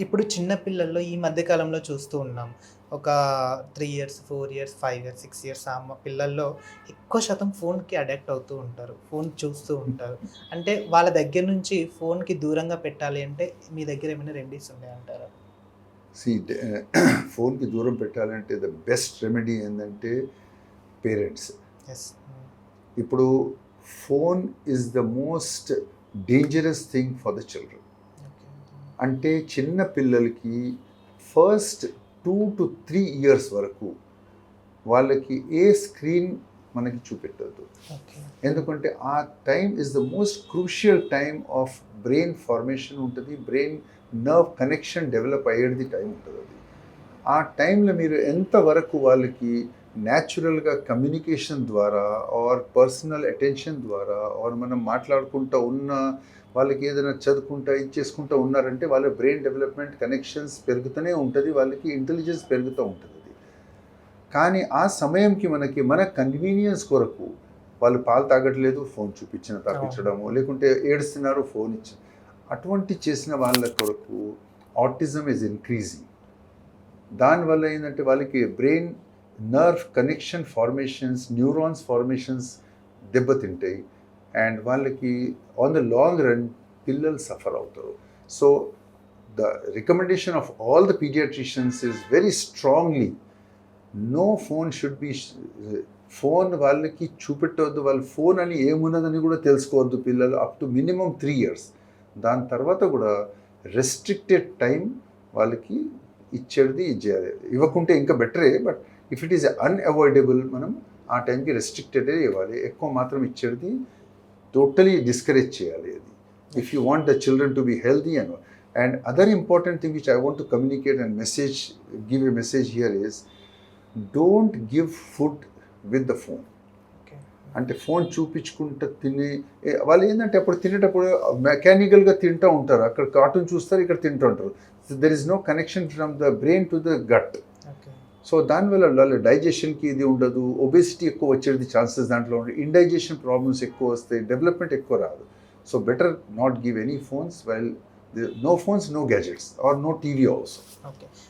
ఇప్పుడు చిన్న పిల్లల్లో ఈ మధ్య కాలంలో చూస్తూ ఉన్నాం. ఒక three years four years five years six years ఆ పిల్లల్లో ఎక్కువ శాతం ఫోన్కి అడాక్ట్ అవుతూ ఉంటారు. ఫోన్ చూస్తూ ఉంటారు. అంటే వాళ్ళ దగ్గర నుంచి ఫోన్కి దూరంగా పెట్టాలి అంటే మీ దగ్గర ఏమైనా రెమెడీస్ ఉన్నాయంటారా? సి ఫోన్కి దూరం పెట్టాలంటే ద బెస్ట్ రెమెడీ ఏంటంటే పేరెంట్స్. ఎస్ ఇప్పుడు phone is the most dangerous thing for the children అంటే చిన్న పిల్లలకి first two to three years వరకు వాళ్ళకి ఏ స్క్రీన్ మనకి చూపెట్టద్దు. ఎందుకంటే ఆ time is the most crucial time of brain formation ఉంటుంది. బ్రెయిన్ నర్వ్ కనెక్షన్ డెవలప్ అయ్యేది టైం ఉంటుంది అది ఆ టైంలో మీరు ఎంతవరకు వాళ్ళకి న్యాచురల్గా కమ్యూనికేషన్ ద్వారా ఆర్ పర్సనల్ అటెన్షన్ ద్వారా ఆర్ మనం మాట్లాడుకుంటూ ఉన్న వాళ్ళకి ఏదైనా చదువుకుంటా ఇది చేసుకుంటూ ఉన్నారంటే వాళ్ళ బ్రెయిన్ డెవలప్మెంట్ కనెక్షన్స్ పెరుగుతూనే ఉంటుంది వాళ్ళకి ఇంటెలిజెన్స్ పెరుగుతూ ఉంటుంది కానీ ఆ సమయంకి మనకి మన కన్వీనియన్స్ కొరకు వాళ్ళు పాలు తాగట్లేదు ఫోన్ చూపించిన తాపించడము లేకుంటే ఏడుస్తున్నారు ఫోన్ ఇచ్చి అటువంటి చేసిన వాళ్ళ కొరకు ఆటిజం ఇస్ ఇంక్రీజింగ్. దానివల్ల ఏంటంటే వాళ్ళకి brain nerve connection formations neurons formations దెబ్బతింటాయి. అండ్ వాళ్ళకి ఆన్ ద లాంగ్ రన్ పిల్లలు సఫర్ అవుతారు. So the recommendation of all the pediatricians is very strongly no phone should be phone వాళ్ళకి చూపెట్టవద్దు వాళ్ళ ఫోన్ అని ఏమున్నదని కూడా తెలుసుకోవద్దు పిల్లలు up to minimum three years దాని తర్వాత కూడా రెస్ట్రిక్టెడ్ టైం వాళ్ళకి ఇచ్చేది ఇచ్చేది ఇవ్వకుంటే ఇంకా బెటరే but if it is unavoidable మనం ఆ టైంకి రెస్ట్రిక్టెడే ఇవ్వాలి. ఎక్కువ మాత్రం ఇచ్చేది టోటలీ డిస్కరేజ్ చేయాలి అది. If you want the children to be healthy and and other important thing which I want to communicate and message give a message here is don't give food with the phone అంటే phone చూపించుకుంటూ తిని వాళ్ళు ఏంటంటే అప్పుడు తినేటప్పుడు మెకానికల్గా తింటూ ఉంటారు. అక్కడ కార్టూన్ చూస్తారు ఇక్కడ తింటూ ఉంటారు. There is no connection from the brain to the gut so దానివల్ల డైజెషన్కి ఇది ఉండదు ఒబేసిటీ ఎక్కువ వచ్చేది ఛాన్సెస్ దాంట్లో ఉండే ఇండైజెషన్ ప్రాబ్లమ్స్ ఎక్కువ వస్తాయి డెవలప్మెంట్ ఎక్కువ రాదు. So better not give any phones while no phones no gadgets or no TV also. Okay.